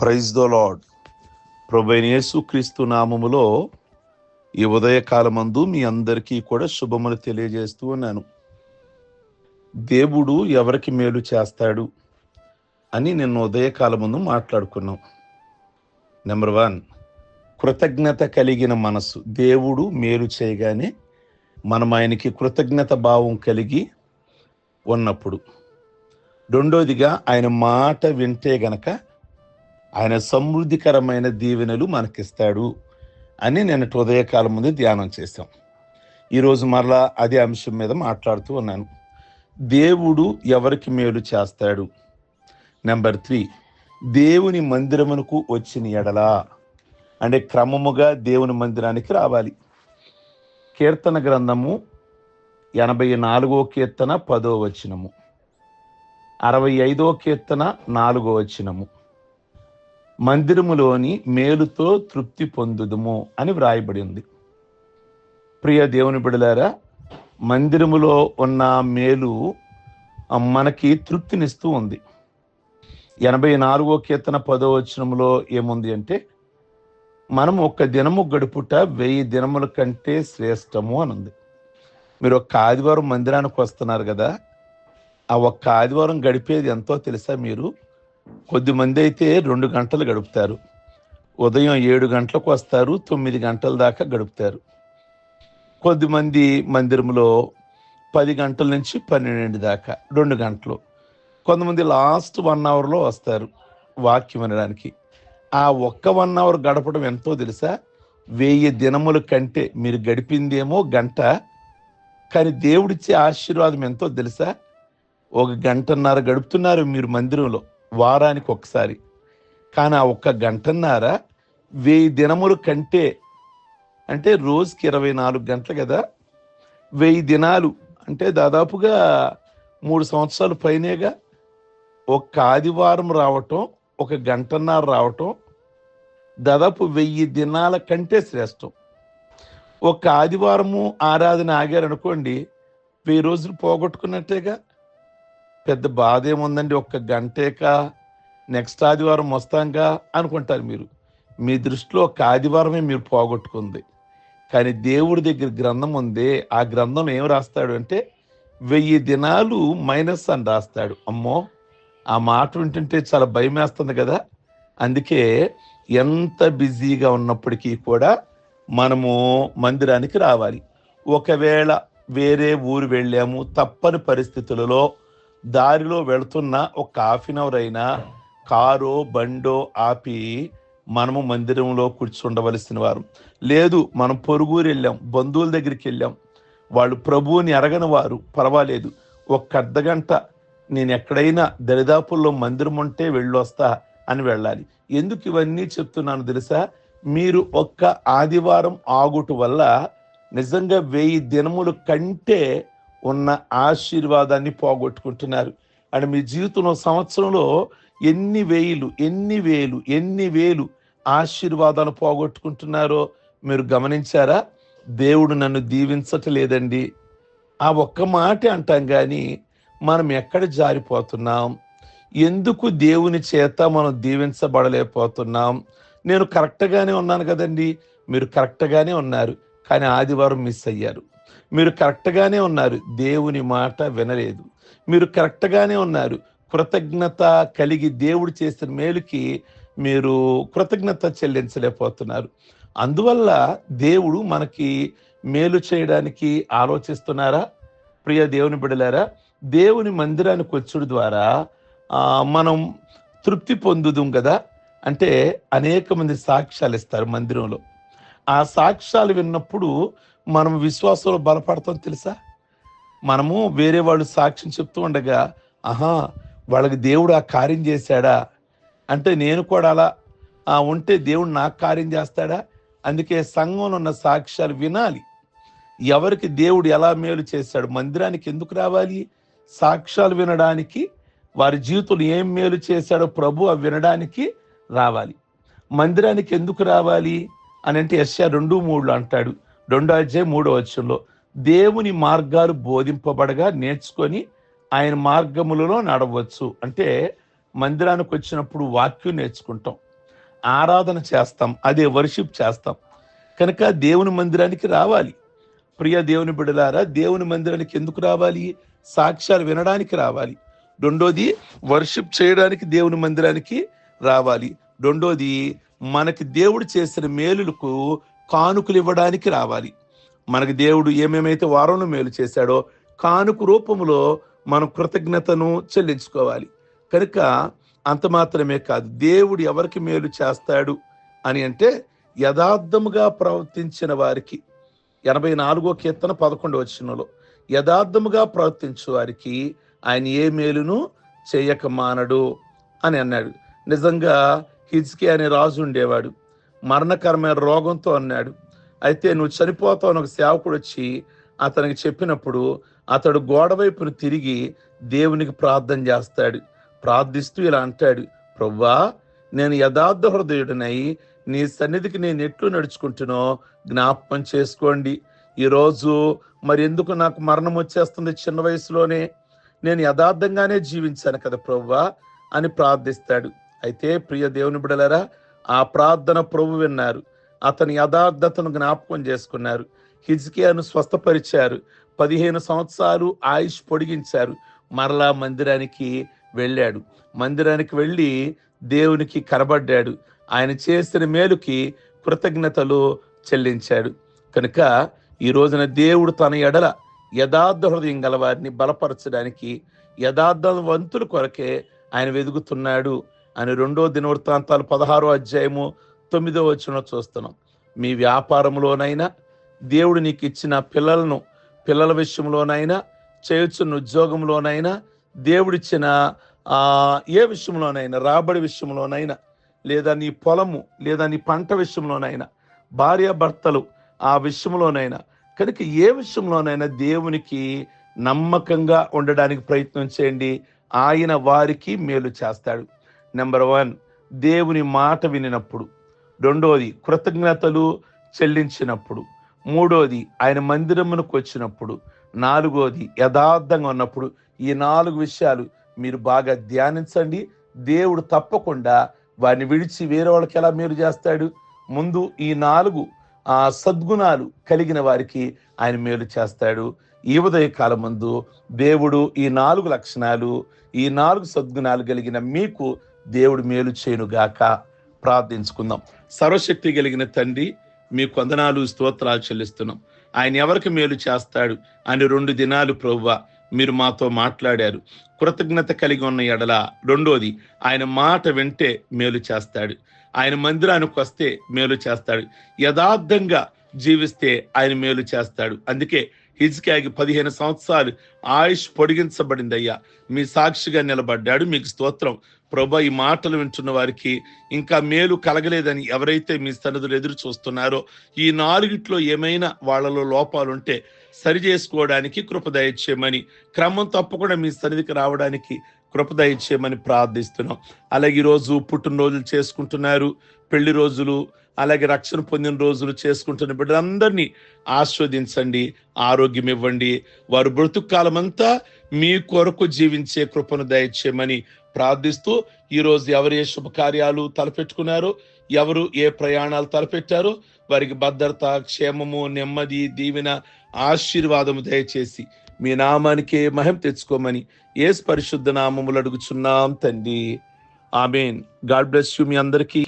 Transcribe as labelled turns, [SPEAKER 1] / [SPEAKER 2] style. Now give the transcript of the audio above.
[SPEAKER 1] Praise the lord ప్రభైన యేసుక్రీస్తు నామములో ఈ ఉదయకాలమందు మీ అందరికీ కూడా శుభములు తెలియజేస్తూ ఉన్నాను. దేవుడు ఎవరికి మేలు చేస్తాడు అని నిన్న ఉదయకాలముందు మాట్లాడుకున్నాం. నెంబర్ వన్ కృతజ్ఞత కలిగిన మనసు దేవుడు మేలు చేయగానే మనం ఆయనకి కృతజ్ఞత భావం కలిగి ఉన్నప్పుడు. రెండోదిగా ఆయన మాట వింటే గనక ఆయన సమృద్ధికరమైన దీవెనలు మనకిస్తాడు అని నేను హృదయకాలం ముందు ధ్యానం చేశాం. ఈరోజు మరలా అదే అంశం మీద మాట్లాడుతూ ఉన్నాను. దేవుడు ఎవరికి మేలు చేస్తాడు? నెంబర్ త్రీ దేవుని మందిరమునకు వచ్చిన ఎడలా? అంటే క్రమముగా దేవుని మందిరానికి రావాలి. కీర్తన గ్రంథము ఎనభై నాలుగో కీర్తన పదో వచనము. అరవై ఐదో కీర్తన నాలుగో వచనము. మందిరములోని మేలుతో తృప్తి పొందుదుము అని వ్రాయబడి ఉంది. ప్రియ దేవుని బిడలారా మందిరములో ఉన్న మేలు మనకి తృప్తినిస్తూ ఉంది. ఎనభై నాలుగో కీర్తన పదో వచనంలో ఏముంది అంటే మనం ఒక్క దినము గడుపుట వెయ్యి దినముల కంటే శ్రేష్టము అని ఉంది మీరు ఒక్క ఆదివారం మందిరానికి వస్తున్నారు కదా ఆ ఒక్క ఆదివారం గడిపేది ఎంతో తెలుసా మీరు? కొద్దిమంది అయితే రెండు గంటలు గడుపుతారు. ఉదయం ఏడు గంటలకు వస్తారు తొమ్మిది గంటల దాకా గడుపుతారు. కొద్దిమంది మందిరంలో పది గంటల నుంచి పన్నెండు దాకా రెండు గంటలు. కొంతమంది లాస్ట్ వన్ అవర్లో వస్తారు వాక్యం వినడానికి. ఆ ఒక్క వన్ అవర్ గడపడం ఎంతో తెలుసా? వెయ్యి దినముల కంటే మీరు గడిపిందేమో గంట. కానీ దేవుడిచ్చే ఆశీర్వాదం ఎంతో తెలుసా? ఒక గంటన్నర గడుపుతున్నారు మీరు మందిరంలో. వారానికి ఒకసారి కానీ ఆ ఒక్క గంటన్నర వెయ్యి దినములు కంటే అంటే రోజుకి ఇరవై నాలుగు గంటలు కదా వెయ్యి దినాలు అంటే దాదాపుగా మూడు సంవత్సరాలు పైనేగా ఒక్క ఆదివారం రావటం ఒక గంటన్నర రావటం దాదాపు వెయ్యి దినాల కంటే శ్రేష్టం. ఒక్క ఆదివారము ఆరాధన ఆగారనుకోండి వెయ్యి రోజులు పోగొట్టుకున్నట్టేగా పెద్ద బాధ ఏముందండి ఒక్క గంటేక నెక్స్ట్ ఆదివారం వస్తాంగా అనుకుంటారు మీరు. మీ దృష్టిలో ఒక ఆదివారమే మీరు పోగొట్టుకుంది. కానీ దేవుడి దగ్గర గ్రంథం ఉంది ఆ గ్రంథంలో ఏం రాస్తాడు అంటే వెయ్యి దినాలు మైనస్ అని రాస్తాడు. అమ్మో ఆ మాట వింటుంటే చాలా భయం వేస్తుంది కదా. అందుకే ఎంత బిజీగా ఉన్నప్పటికీ కూడా మనము మందిరానికి రావాలి. ఒకవేళ వేరే ఊరు వెళ్ళాము తప్పని పరిస్థితులలో దారిలో వెళుతున్న ఒక హాఫ్ అన్ అవర్ అయినా కారో బండో ఆపి మనము మందిరంలో కూర్చుండవలసిన వారు. లేదు మనం పొరుగురు వెళ్ళాం బంధువుల దగ్గరికి వెళ్ళాం. వాళ్ళు ప్రభువుని ఎరగని వారు పర్వాలేదు. ఒక్క అర్ధగంట నేను ఎక్కడైనా దరిదాపుల్లో మందిరం ఉంటే వెళ్ళొస్తా అని వెళ్ళాలి. ఎందుకు ఇవన్నీ చెప్తున్నాను తెలుసా? మీరు ఒక్క ఆదివారం ఆగుట వల్ల నిజంగా వెయ్యి దినముల కంటే ఉన్న ఆశీర్వాదాన్ని పోగొట్టుకుంటున్నారు. అండ్ మీ జీవితంలో సంవత్సరంలో ఎన్ని వేలు ఎన్ని వేలు ఎన్ని వేలు ఆశీర్వాదాలు పోగొట్టుకుంటున్నారో మీరు గమనించారా? దేవుడు నన్ను దీవించటలేదండి. ఆ ఒక్క మాట అంటాం కానీ మనం ఎక్కడ జారిపోతున్నాం? ఎందుకు దేవుని చేత మనం దీవించబడలేకపోతున్నాం? నేను కరెక్ట్గానే ఉన్నాను కదండి. మీరు కరెక్ట్గానే ఉన్నారు. కానీ ఆదివారం మిస్ అయ్యారు. మీరు కరెక్ట్గానే ఉన్నారు. దేవుని మాట వినలేదు. మీరు కరెక్ట్గానే ఉన్నారు. కృతజ్ఞత కలిగి దేవుడు చేసిన మేలుకి మీరు కృతజ్ఞత చెల్లించలేకపోతున్నారు. అందువల్ల దేవుడు మనకి మేలు చేయడానికి ఆలోచిస్తున్నారా? ప్రియ దేవుని బిడలారా దేవుని మందిరానికి వచ్చుడు ద్వారా మనం తృప్తి పొందుదాం కదా అంటే అనేక మంది సాక్ష్యాలు ఇస్తారు మందిరంలో. ఆ సాక్ష్యాలు విన్నప్పుడు మనం విశ్వాసంలో బలపడతాం తెలుసా? మనము వేరే వాళ్ళు సాక్ష్యం చెప్తూ ఉండగా ఆహా వాళ్ళకి దేవుడు ఆ కార్యం చేశాడా? అంటే నేను కూడా అలా ఆ, ఉంటే దేవుడు నాకు కార్యం చేస్తాడా? అందుకే సంఘంలో ఉన్న సాక్ష్యాలు వినాలి. ఎవరికి దేవుడు ఎలా మేలు చేశాడు? మందిరానికి ఎందుకు రావాలి? సాక్ష్యాలు వినడానికి వారి జీవితంలో ఏం మేలు చేశాడో ప్రభు అవి వినడానికి రావాలి. మందిరానికి ఎందుకు రావాలి? అని అంటే ఎస్ఆర్ రెండు మూడులో అంటాడు. రెండో అధ్యాయం మూడో వచ్చంలో దేవుని మార్గాలు బోధింపబడగా నేర్చుకొని ఆయన మార్గములలో నడవచ్చు. అంటే మందిరానికి వచ్చినప్పుడు వాక్యం నేర్చుకుంటాం ఆరాధన చేస్తాం అదే వర్షిప్ చేస్తాం. కనుక దేవుని మందిరానికి రావాలి. ప్రియ దేవుని బిడలారా దేవుని మందిరానికి ఎందుకు రావాలి? సాక్ష్యాలు వినడానికి రావాలి. రెండోది వర్షిప్ చేయడానికి దేవుని మందిరానికి రావాలి. రెండోది మనకి దేవుడు చేసిన మేలులకు కానుకలు ఇవ్వడానికి రావాలి. మనకి దేవుడు ఏమేమైతే వారంలో మేలు చేశాడో కానుక రూపంలో మనం కృతజ్ఞతను చెల్లించుకోవాలి. కనుక అంత మాత్రమే కాదు దేవుడు ఎవరికి మేలు చేస్తాడు అని అంటే యథార్థముగా ప్రవర్తించిన వారికి. ఎనభై నాలుగో కీర్తన పదకొండు వచ్చినలో యథార్థముగా ప్రవర్తించే వారికి ఆయన ఏ మేలును చేయక మానడు అని అన్నాడు. నిజంగా హిజ్కి అనే రాజు ఉండేవాడు. మరణకరమైన రోగంతో అన్నాడు. అయితే నువ్వు చనిపోతావు అని ఒక సేవకుడు వచ్చి అతనికి చెప్పినప్పుడు అతడు గోడ వైపును తిరిగి దేవునికి ప్రార్థన చేస్తాడు. ప్రార్థిస్తూ ఇలా అంటాడు ప్రవ్వా నేను యథార్థ హృదయుడినై నీ సన్నిధికి నేను ఎట్లు నడుచుకుంటునో జ్ఞాపకం చేసుకోండి. ఈరోజు మరి ఎందుకు నాకు మరణం వచ్చేస్తుంది చిన్న వయసులోనే? నేను యథార్థంగానే జీవించాను కదా ప్రవ్వా అని ప్రార్థిస్తాడు. అయితే ప్రియ దేవుని బిడలరా ఆ ప్రార్థన ప్రభు విన్నారు. అతని యథార్థతను జ్ఞాపకం చేసుకున్నారు. హిజ్కియాను స్వస్థపరిచారు. పదిహేను సంవత్సరాలు ఆయుష్ పొడిగించారు. మరలా మందిరానికి వెళ్ళాడు. మందిరానికి వెళ్ళి దేవునికి కనబడ్డాడు. ఆయన చేసిన మేలుకి కృతజ్ఞతలు చెల్లించాడు. కనుక ఈ రోజున దేవుడు తన ఎడల యథార్థ హృదయం గల వారిని బలపరచడానికి యథార్థవంతుల కొరకే ఆయన వెదుగుతున్నాడు. అని రెండో దినవృత్తాంతాలు పదహారో అధ్యాయము తొమ్మిదో వచ్చిన చూస్తున్నాం. మీ వ్యాపారంలోనైనా దేవుడు నీకు ఇచ్చిన పిల్లలను పిల్లల విషయంలోనైనా చేయుచున్న ఉద్యోగంలోనైనా దేవుడిచ్చిన ఏ విషయంలోనైనా రాబడి విషయంలోనైనా లేదా నీ పొలము లేదా నీ పంట విషయంలోనైనా భార్య భర్తలు ఆ విషయంలోనైనా కనుక ఏ విషయంలోనైనా దేవునికి నమ్మకంగా ఉండడానికి ప్రయత్నం చేయండి. ఆయన వారికి మేలు చేస్తాడు. నెంబర్ వన్ దేవుని మాట వినినప్పుడు. రెండోది కృతజ్ఞతలు చెల్లించినప్పుడు. మూడోది ఆయన మందిరమునకు వచ్చినప్పుడు. నాలుగోది యథార్థంగా ఉన్నప్పుడు. ఈ నాలుగు విషయాలు మీరు బాగా ధ్యానించండి. దేవుడు తప్పకుండా వారిని విడిచి వేరే వాళ్ళకి ఎలా మేలు చేస్తాడు? ముందు ఈ నాలుగు ఆ సద్గుణాలు కలిగిన వారికి ఆయన మేలు చేస్తాడు. ఈ ఉదయ కాలం ముందు దేవుడు ఈ నాలుగు లక్షణాలు ఈ నాలుగు సద్గుణాలు కలిగిన మీకు దేవుడు మేలు చేయునుగాక ప్రార్థించుకుందాం. సర్వశక్తి కలిగిన తండ్రి మీ కొందనాలు స్తోత్రాలు చెల్లిస్తున్నాం. ఆయన ఎవరికి మేలు చేస్తాడు? అని రెండు దినాలు ప్రవ్వ మీరు మాతో మాట్లాడారు. కృతజ్ఞత కలిగి ఉన్న ఎడల రెండోది ఆయన మాట వింటే మేలు చేస్తాడు. ఆయన మందిరానికి వస్తే మేలు చేస్తాడు. యథార్థంగా జీవిస్తే ఆయన మేలు చేస్తాడు. అందుకే హిజ్కియాకి పదిహేను సంవత్సరాలు ఆయుష్ పొడిగించబడింది అయ్యా మీ సాక్షిగా నిలబడ్డాడు. మీకు స్తోత్రం. ప్రభా ఈ మాటలు వింటున్న వారికి ఇంకా మేలు కలగలేదని ఎవరైతే మీ సన్నదులు ఎదురు చూస్తున్నారో ఈ నాలుగిట్లో ఏమైనా వాళ్ళలో లోపాలుంటే సరి చేసుకోవడానికి కృపదయచ్చేయమని క్రమం తప్పకుండా మీ సన్నిధికి రావడానికి కృపదయచ్చేయమని ప్రార్థిస్తున్నాం. అలాగే ఈరోజు పుట్టినరోజులు చేసుకుంటున్నారు పెళ్ళి రోజులు అలాగే రక్షణ పొందిన రోజులు చేసుకుంటున్న బిడ్డలందరినీ ఆస్వాదించండి ఆరోగ్యం ఇవ్వండి. వారు బ్రతుకాలం మీ కొరకు జీవించే కృపను దయచేయమని ప్రార్థిస్తూ ఈరోజు ఎవరు ఏ శుభకార్యాలు తలపెట్టుకున్నారో ఎవరు ఏ ప్రయాణాలు తలపెట్టారో వారికి భద్రత క్షేమము నెమ్మది దీవెన ఆశీర్వాదము దయచేసి మీ నామానికే మహిమ తెచ్చుకోమని ఏ పరిశుద్ధ నామములు అడుగుచున్నాం తండ్రి. ఆమెన్. గాడ్ బ్లెస్ యూ మీ అందరికీ.